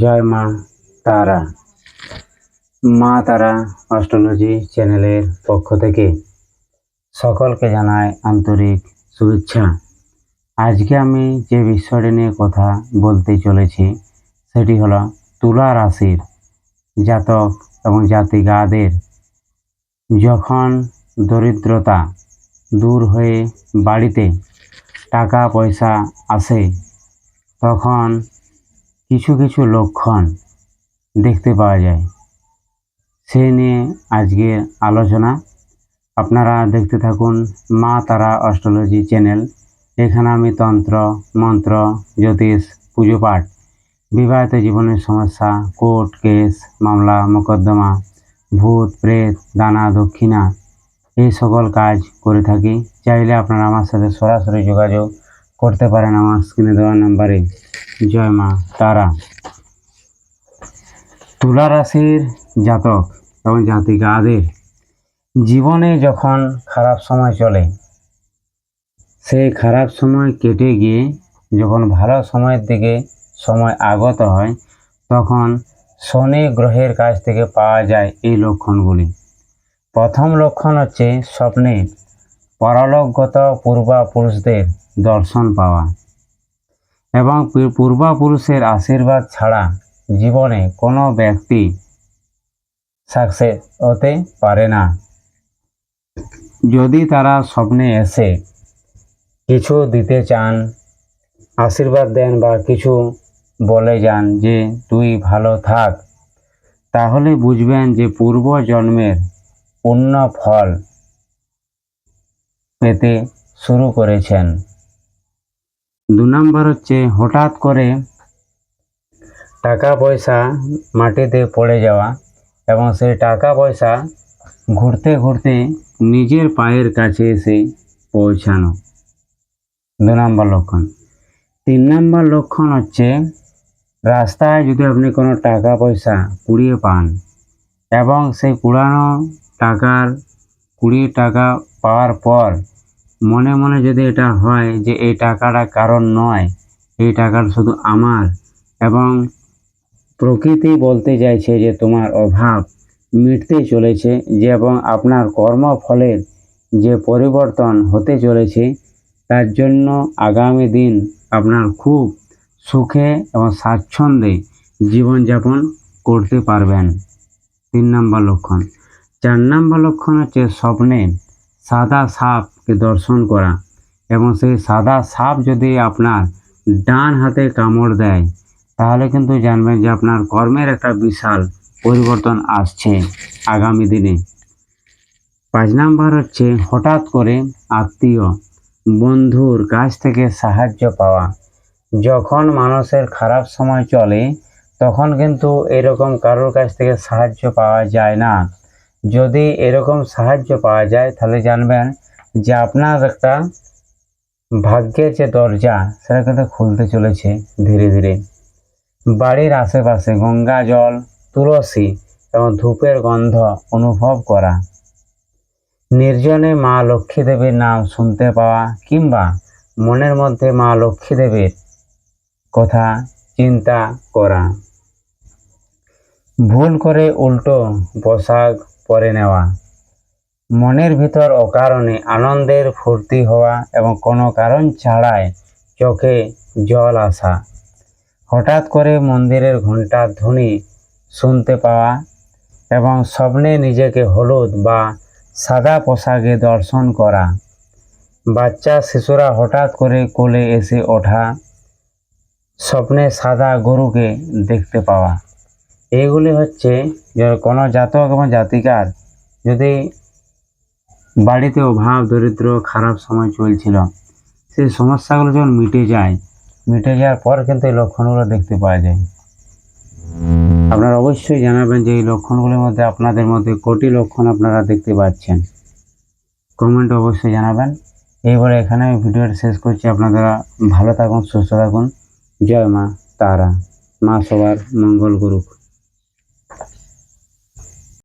জয় মা তারা। মা তারা অস্ট্রোলজি চ্যানেলের পক্ষ থেকে সকলকে জানায় আন্তরিক শুভেচ্ছা। আজকে আমি যে বিষয়টি নিয়ে কথা বলতে চলেছি, সেটি হলো তুলা রাশির জাতক এবং জাতিকাদের। যখন দরিদ্রতা দূর হয়ে বাড়িতে টাকা পয়সা আসে, তখন কিছু কিছু লক্ষণ দেখতে পাওয়া যায়। সেই নিয়ে আজকে আলোচনা। আপনারা দেখতে থাকুন মা তারা অস্ট্রোলজি চ্যানেল। এখানে আমি তন্ত্র, মন্ত্র, জ্যোতিষ, পুজো পাঠ, বিবাহিত জীবনের সমস্যা, কোর্ট কেস, মামলা, মোকদ্দমা, ভূত, প্রেত, দানা, দক্ষিণা, এই সকল কাজ করে থাকি। চাইলে আপনারা আমার সাথে সরাসরি যোগাযোগ করতে পারেন আমার স্ক্রিনে দেওয়া নাম্বারে। জয় মা, তারা। তুলা রাশির জাতক এবং জাতিকাদের জীবনে যখন খারাপ সময় চলে, সেই খারাপ সময় কেটে গিয়ে যখন ভালো সময়ের দিকে সময় আগত হয়, তখন শনি গ্রহের কাছ থেকে পাওয়া যায় এই লক্ষণগুলি। প্রথম লক্ষণ হচ্ছে স্বপ্নে পরলোকগত পূর্বাপুরুষদের দর্শন পাওয়া। এবং পূর্বাপুরুষের আশীর্বাদ ছাড়া জীবনে কোনো ব্যক্তি সাকসেস হতে পারে না। যদি তারা স্বপ্নে এসে কিছু দিতে চান, আশীর্বাদ দেন বা কিছু বলে যান যে, তুই ভালো থাক, তাহলে বুঝবেন যে পূর্ব জন্মের পুণ্য ফল পেতে শুরু করেছেন। দু নম্বর হচ্ছে হঠাৎ করে টাকা পয়সা মাটিতে পড়ে যাওয়া এবং সেই টাকা পয়সা ঘুরতে ঘুরতে নিজের পায়ের কাছে এসে পৌঁছানো। দু নম্বর লক্ষণ। তিন নম্বর লক্ষণ হচ্ছে রাস্তায় যদি আপনি কোনো টাকা পয়সা কুড়িয়ে পান এবং সেই কুড়ানো টাকার কুড়ি টাকা পাওয়ার পর মনে মনে যদি এটা হয় যে এই টাকাটা কারণ নয়, এই টাকাটা শুধু আমার এবং প্রকৃতি বলতে চাইছে যে তোমার অভাব মিটতে চলেছে যে এবং আপনার কর্মফলের যে পরিবর্তন হতে চলেছে, তার জন্য আগামী দিন আপনার খুব সুখে এবং স্বাচ্ছন্দ্যে জীবনযাপন করতে পারবেন। তিন নম্বর লক্ষণ। চার নম্বর লক্ষণ হচ্ছে স্বপ্নে সাদা সাপকে দর্শন করা। এবং সেই সাদা সাপ যদি আপনার ডান হাতে কামড় দেয়, তাহলে কিন্তু জানবেন যে আপনার কর্মের একটা বিশাল পরিবর্তন আসছে আগামী দিনে। পাঁচ নাম্বার হচ্ছে হঠাৎ করে আত্মীয় বন্ধুর কাছ থেকে সাহায্য পাওয়া। যখন মানুষের খারাপ সময় চলে, তখন কিন্তু এরকম কারোর কাছ থেকে সাহায্য পাওয়া যায় না। যদি এরকম সাহায্য পাওয়া যায়, তাহলে জানবেন যে আপনার একটা ভাগ্যের যে দরজা, সেটা কিন্তু খুলতে চলেছে ধীরে ধীরে। বাড়ির আশেপাশে গঙ্গা জল, তুলসী এবং ধূপের গন্ধ অনুভব করা। নির্জনে মা লক্ষ্মী দেবীর নাম শুনতে পাওয়া কিংবা মনের মধ্যে মা লক্ষ্মী দেবীর কথা চিন্তা করা। ভুল করে উল্টো পোশাক পরে নেওয়া। মনের ভিতর অকারণে আনন্দের ফুর্তি হওয়া এবং কোনো কারণ ছাড়াই চোখে জল আসা। হঠাৎ করে মন্দিরের ঘণ্টার ধ্বনি শুনতে পাওয়া এবং স্বপ্নে নিজেকে হলুদ বা সাদা পোশাকে দর্শন করা। বাচ্চা শিশুরা হঠাৎ করে কোলে এসে ওঠা স্বপ্নে সাদা গরুকে দেখতে পাওয়া। এগুলি হচ্ছে কোনো জাতক এবং জাতিকার যদি বাড়িতে অভাব দরিদ্র, খারাপ সময় চলছিল। সেই সমস্যাগুলো যখন মিটে যায়, মিটে যাওয়ার পর কিন্তু এই লক্ষণগুলো দেখতে পাওয়া যায়। আপনারা অবশ্যই জানাবেন যে এই লক্ষণগুলির মধ্যে আপনাদের মধ্যে কোটি লক্ষণ আপনারা দেখতে পাচ্ছেন। কমেন্ট অবশ্যই জানাবেন। এইবার এখানে আমি ভিডিওটা শেষ করছি। আপনারা ভালো থাকুন, সুস্থ থাকুন। জয় মা তারা। মা সবার মঙ্গল করুক।